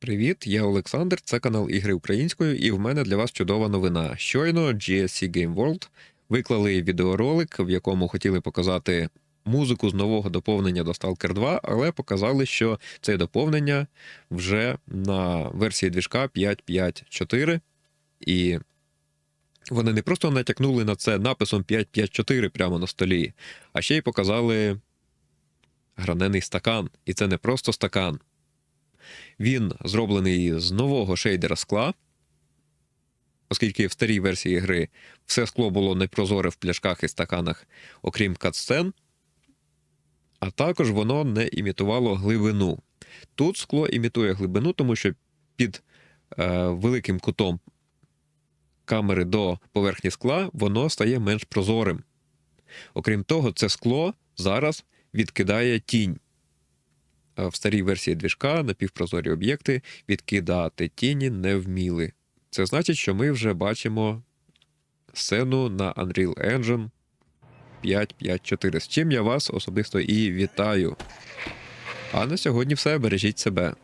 Привіт, я Олександр, це канал Ігри Українською, і в мене для вас чудова новина. Щойно GSC Game World виклали відеоролик, в якому хотіли показати музику з нового доповнення до Stalker 2, але показали, що це доповнення вже на версії двіжка 5.5.4, і вони не просто натякнули на це написом 5.5.4 прямо на столі, а ще й показали гранений стакан. І це не просто стакан. Він зроблений з нового шейдера скла, оскільки в старій версії гри все скло було непрозоре в пляшках і стаканах, окрім катсцен, а також воно не імітувало глибину. Тут скло імітує глибину, тому що під е, великим кутом камери до поверхні скла воно стає менш прозорим. Окрім того, це скло зараз відкидає тінь. А В старій версії двіжка напівпрозорі об'єкти відкидати тіні не вміли. Це значить, що ми вже бачимо сцену на Unreal Engine 5.5.4, з чим я вас особисто і вітаю. А на сьогодні все. Бережіть себе.